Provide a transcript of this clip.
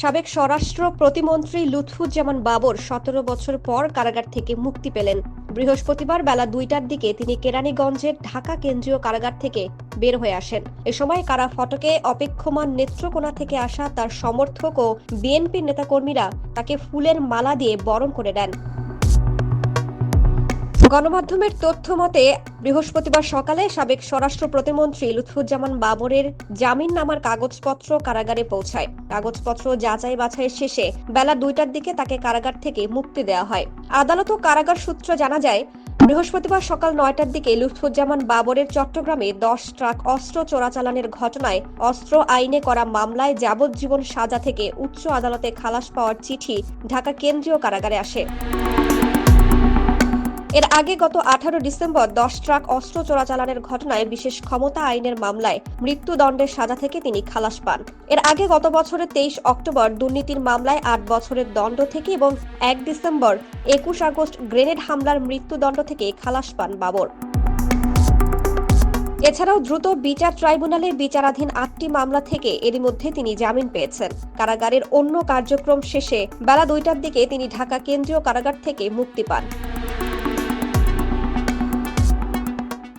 সাবেক স্বরাষ্ট্র প্রতিমন্ত্রী লুৎফুজ্জামান বাবর সতেরো বছর পর কারাগার থেকে মুক্তি পেলেন। বৃহস্পতিবার বেলা দুইটার দিকে তিনি কেরানীগঞ্জের ঢাকা কেন্দ্রীয় কারাগার থেকে বের হয়ে আসেন। এ সময় কারা ফটকে অপেক্ষমান নেত্রকোনা থেকে আসা তার সমর্থক ও বিএনপির নেতাকর্মীরা তাকে ফুলের মালা দিয়ে বরণ করে দেন। গণমাধ্যমের তথ্য মতে, বৃহস্পতিবার সকালে সাবেক স্বরাষ্ট্র প্রতিমন্ত্রী লুৎফুজ্জামান বাবরের জামিন নামার কাগজপত্র কারাগারে পৌঁছায়। কাগজপত্র যাচাই বাছাইয়ের শেষে বেলা দুইটার দিকে তাকে কারাগার থেকে মুক্তি দেওয়া হয়। আদালত ও কারাগার সূত্র জানা যায়, বৃহস্পতিবার সকাল নয়টার দিকে লুৎফুজ্জামান বাবরের চট্টগ্রামে দশ ট্রাক অস্ত্র চোরাচালানের ঘটনায় অস্ত্র আইনে করা মামলায় যাবজ্জীবন সাজা থেকে উচ্চ আদালতে খালাস পাওয়ার চিঠি ঢাকা কেন্দ্রীয় কারাগারে আসে। এর আগে গত আঠারো ডিসেম্বর দশ ট্রাক অস্ত্র চোরাচালানের ঘটনায় বিশেষ ক্ষমতা আইনের মামলায় মৃত্যুদণ্ডের সাজা থেকে তিনি খালাস পান। এর আগে গত বছরের তেইশ অক্টোবর দুর্নীতির মামলায় আট বছরের দণ্ড থেকে এবং এক ডিসেম্বর একুশ আগস্ট গ্রেনেড হামলার মৃত্যুদণ্ড থেকে খালাস পান বাবর। এছাড়াও দ্রুত বিচার ট্রাইব্যুনালে বিচারাধীন আটটি মামলা থেকে এরই মধ্যে তিনি জামিন পেয়েছেন। কারাগারের অন্য কার্যক্রম শেষে বেলা দুইটার দিকে তিনি ঢাকা কেন্দ্রীয় কারাগার থেকে মুক্তি পান।